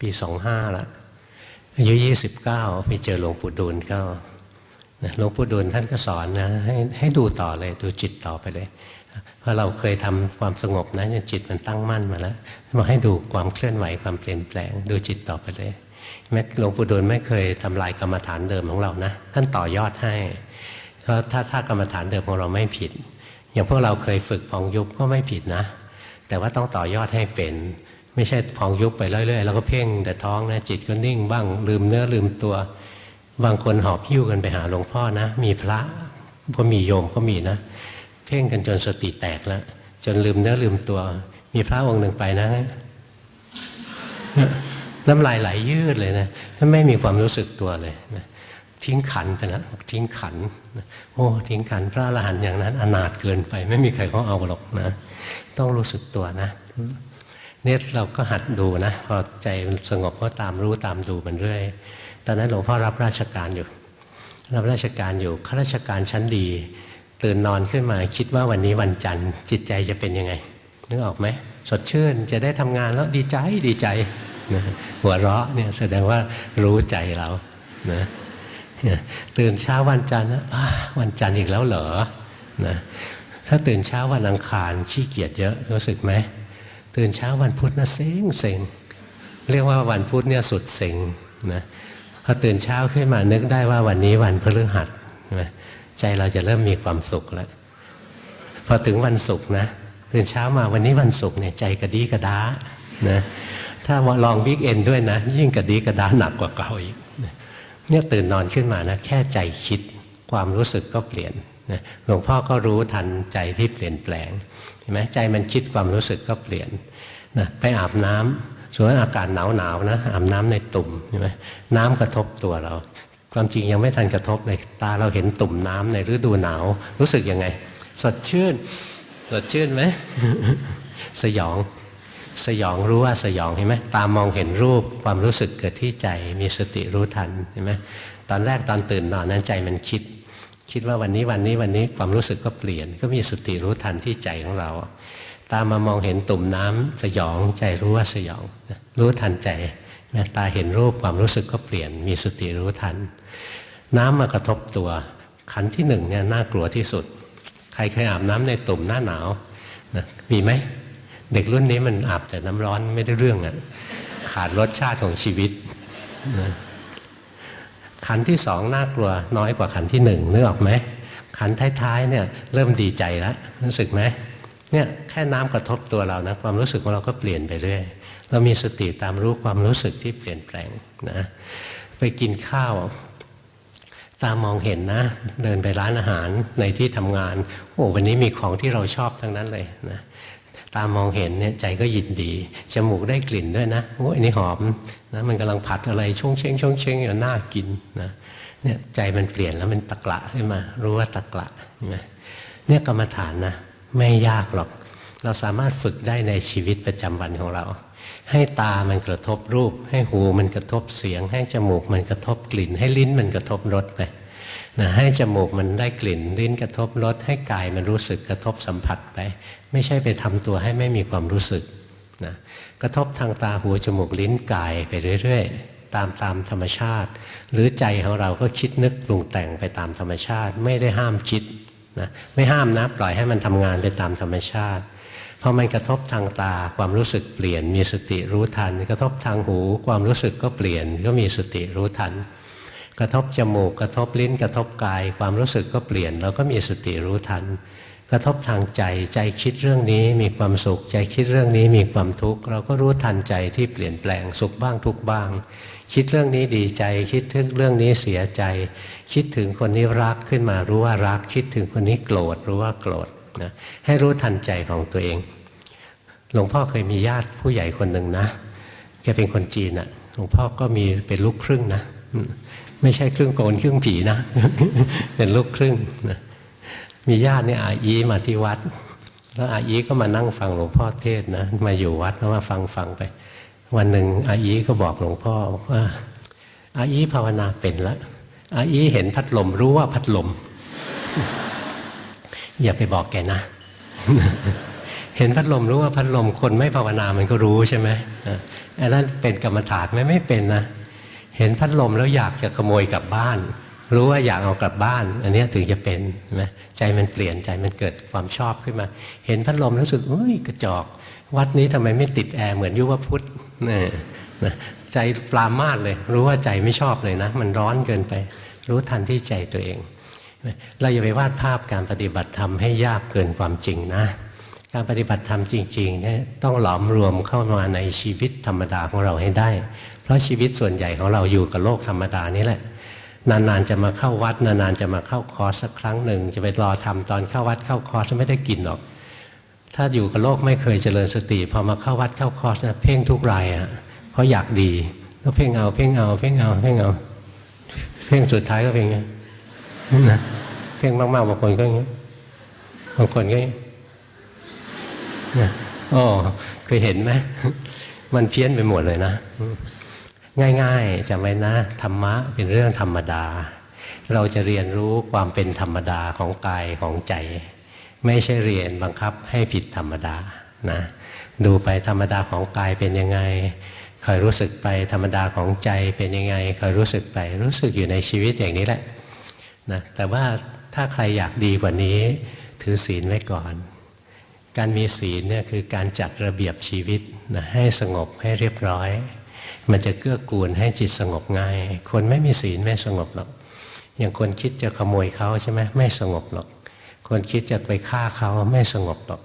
ปีสองห้าละอายุยี่สิบเก้าไปเจอหลวงปู่ดูลก็หลวงปู่ดูลท่านก็สอนนะให้ให้ดูต่อเลยดูจิตต่อไปเลยเพราะเราเคยทำความสงบนะจิตมันตั้งมั่นมาแล้วบอกให้ดูความเคลื่อนไหวความเปลี่ยนแปลง ดูจิตต่อไปเลยแม้หลวงปู่ดูลไม่เคยทำลายกรรมฐานเดิมของเรานะ ท่านต่อยอดให้เพราะถ้าถ้ากรรมฐานเดิมของเราไม่ผิด อย่างพวกเราเคยฝึกฟองยุบก็ไม่ผิดนะ แต่ว่าต้องต่อยอดให้เป็น ไม่ใช่พองยุบไปเรื่อยๆแล้วก็เพ่งแต่ท้องนะจิตก็นิ่งบ้างลืมเนื้อลืมตัว บางคนหอบหิ้วกันไปหาหลวงพ่อนะ มีพระก็มีโยมก็มีนะ เพ่งกันจนสติแตกแล้วจนลืมเนื้อลืมตัว มีพระองค์หนึ่งไปนะน้ำลายไหลยืดเลยนะท่านไม่มีความรู้สึกตัวเลยนะทิ้งขันไปแล้วทิ้งขันโอ้ทิ้งขันพระอรหันต์อย่างนั้น อนาถเกินไป ไม่มีใครเขาเอาหรอกนะ ต้องรู้สึกตัวนะ เนี่ยเราก็หัดดูนะพอใจมันสงบก็ตามรู้ตามดูมันเรื่อยตอนนั้นหลวงพ่อรับราชการอยู่ รับราชการอยู่ข้าราชการชั้นดี ตื่นนอนขึ้นมาคิดว่าวันนี้วันจันทร์ จิตใจจะเป็นยังไงนึกออกไหมสดชื่นจะได้ทำงานแล้วดีใจดีใจนะหัวเราะเนี่ยแสดงว่ารู้ใจเรานะตื่นเช้าวันจันทร์วันจันทร์อีกแล้วเหรอนะถ้าตื่นเช้าวันอังคารขี้เกียจเยอะรู้สึกไหม ตื่นเช้าวันพุธนะเซ็งเซ็งเรียกว่าวันพุธเนี่ยสุดเซ็งนะพอตื่นเช้าขึ้นมานึกได้ว่าวันนี้วันพฤหัสใจเราจะเริ่มมีความสุขแล้วพอถึงวันศุกร์นะตื่นเช้ามาวันนี้วันศุกร์เนี่ยใจกระดีกระดานะถ้าลองบิ๊กเอ็นด้วยนะ ยิ่งกระดีกระดาหนักกว่าเก่าอีกเนี่ยตื่นนอนขึ้นมานะแค่ใจคิดความรู้สึกก็เปลี่ยน นะหลวงพ่อก็รู้ทันใจที่เปลี่ยนแปลงเห็นไหมใจมันคิดความรู้สึกก็เปลี่ยนนะไปอาบน้ำส่วนอากาศหนาวหนาวนะอาบน้ำในตุ่มใช่ไหมน้ำกระทบตัวเรา ความจริงยังไม่ทันกระทบเลยตาเราเห็นตุ่มน้ำในฤดูหนาว รู้สึกยังไง สดชื่น สดชื่นไหมสยอง สยองรู้ว่าสยองเห็นไหมตามองเห็นรูปความรู้สึกเกิดที่ใจมีสติรู้ทันเห็นไหมตอนแรกตอนตื่นนอนนั้นใจมันคิด คิดว่าวันนี้วันนี้วันนี้ความรู้สึกก็เปลี่ยน ก็มีสติรู้ทันที่ใจของเรา ตามามองเห็นตุ่มน้ำสยองใจรู้ว่าสยอง รู้ทันใจแม้ตาเห็นรูปความรู้สึกก็เปลี่ยน มีสติรู้ทัน น้ำมากระทบตัว ขันที่หนึ่งเนี่ยน่ากลัวที่สุด ใครเคยอาบน้ำในตุ่มหน้าหนาวนะมีไหมเด็กรุ่นนี้มันอาบแต่น้ำร้อนไม่ได้เรื่องอะ่ะขาดรสชาติของชีวิตนะ ขันที่สองน่ากลัวน้อยกว่าขันที่หนึ่งนึกออกไหมขันท้ายๆเนี่ยเริ่มดีใจแล้วรู้สึกไหมเนี่ยแค่น้ำกระทบตัวเรานะความรู้สึกของเราก็เปลี่ยนไปเรื่อยเรามีสติตามรู้ความรู้สึกที่เปลี่ยนแปลงนะไปกินข้าว ตามองเห็นนะ เดินไปร้านอาหารในที่ทำงาน โอ้วันนี้มีของที่เราชอบทั้งนั้นเลยนะ ตามองเห็นเนี่ยใจก็ยินดี จมูกได้กลิ่นด้วยนะโอ้ยนี่หอมนะมันกำลังผัดอะไรช่วงเชงช่วงเชงอยู่น่ากินนะเนี่ยใจมันเปลี่ยนแล้วมันตะกละขึ้นมา รู้ว่าตะกละเนี่ยกรรมฐานนะไม่ยากหรอก เราสามารถฝึกได้ในชีวิตประจำวันของเรา ให้ตามันกระทบรูป ให้หูมันกระทบเสียง ให้จมูกมันกระทบกลิ่น ให้ลิ้นมันกระทบรสไป นะให้จมูกมันได้กลิ่นลิ้นกระทบรสให้กายมันรู้สึกกระทบสัมผัสไป ไม่ใช่ไปทำตัวให้ไม่มีความรู้สึกนะกระทบทางตาหูจมูกลิ้นกายไปเรื่อยๆ ตามตามธรรมชาติ หรือใจของเราก็คิดนึกปรุงแต่งไปตามธรรมชาติ ไม่ได้ห้ามคิดนะไม่ห้ามนะปล่อยให้มันทำงานไปตามธรรมชาติพอมันกระทบทางตาความรู้สึกเปลี่ยน มีสติรู้ทัน กระทบทางหู ความรู้สึกก็เปลี่ยนก็มีสติรู้ทัน กระทบจมูกกระทบลิ้นกระทบกาย ความรู้สึกก็เปลี่ยน เราก็มีสติรู้ทัน กระทบทางใจใจคิดเรื่องนี้มีความสุขใจคิดเรื่องนี้มีความทุกข์เราก็รู้ทันใจที่เปลี่ยนแปลงสุขบ้างทุกบ้าง คิดเรื่องนี้ดีใจ คิดถึงเรื่องนี้เสียใจ คิดถึงคนนี้รักขึ้นมารู้ว่ารัก คิดถึงคนนี้โกรธรู้ว่าโกรธนะให้รู้ทันใจของตัวเอง หลวงพ่อเคยมีญาติผู้ใหญ่คนหนึ่งนะแกเป็นคนจีนอะหลวงพ่อก็มีเป็นลูกครึ่งนะ ไม่ใช่ครึ่งโกนครึ่งผีนะ เป็นลูกครึ่งนะมีญาติเนี่ยอาอีมาที่วัด แล้วอาอีก็มานั่งฟังหลวงพ่อเทศนะมาอยู่วัดแล้วมาฟังฟังไป วันหนึ่งอาอีก็บอกหลวงพ่อว่าอาอีภาวนาเป็นแล้วอาอีเห็นพัดลมรู้ว่าพัดลม อย่าไปบอกแกนะ เห็นพัดลมรู้ว่าพัดลมคนไม่ภาวนามันก็รู้ใช่ไหมอันนั้นเป็นกรรมฐานไหมไม่เป็นนะ เห็นพัดลมแล้วอยากจะขโมยกลับบ้าน รู้ว่าอยากเอากลับบ้าน อันนี้ถึงจะเป็นนะใจมันเปลี่ยนใจมันเกิดความชอบขึ้นมา เห็นพัดลมรู้สึกอุ้ยกระจอก วัดนี้ทำไมไม่ติดแอร์เหมือนยุวพุทธนะนะใจปรามาสเลย รู้ว่าใจไม่ชอบเลยนะ มันร้อนเกินไป รู้ทันที่ใจตัวเอง เราอย่าไปวาดภาพการปฏิบัติธรรมให้ยากเกินความจริงนะ การปฏิบัติธรรมจริงๆเนี่ยต้องหลอมรวมเข้ามาในชีวิตธรรมดาของเราให้ได้ เพราะชีวิตส่วนใหญ่ของเราอยู่กับโลกธรรมดานี่แหละ นานๆจะมาเข้าวัด นานๆจะมาเข้าคอร์สสักครั้งหนึ่ง จะไปรอทำตอนเข้าวัดเข้าคอร์สไม่ได้กินหรอก ถ้าอยู่กับโลกไม่เคยเจริญสติพอมาเข้าวัดเข้าคอร์สนะเพ่งทุกรายอะเพราะอยากดีก็เพ่งเอาเพ่งเอาเพ่งเอาเพ่งเอา เพ่งสุดท้ายก็เพ่งไงนะเพ่งมากๆบางคนก็อย่างนี้บางคนก็อย่างนี้ นะอ๋อเคยเห็นไหมมันเพี้ยนไปหมดเลยนะ ง่ายๆจำไว้นะธรรมะเป็นเรื่องธรรมดา เราจะเรียนรู้ความเป็นธรรมดาของกายของใจ ไม่ใช่เรียนบังคับให้ผิดธรรมดานะดูไปธรรมดาของกายเป็นยังไงคอยรู้สึกไปธรรมดาของใจเป็นยังไงคอยรู้สึกไปรู้สึกอยู่ในชีวิตอย่างนี้แหละนะแต่ว่าถ้าใครอยากดีกว่านี้ ถือศีลไว้ก่อน การมีศีลเนี่ยคือการจัดระเบียบชีวิตนะให้สงบให้เรียบร้อย มันจะเกื้อกูลให้จิตสงบง่าย คนไม่มีศีลไม่สงบหรอก อย่างคนคิดจะขโมยเขาใช่ไหมไม่สงบหรอก คนคิดจะไปฆ่าเขาไม่สงบหรอก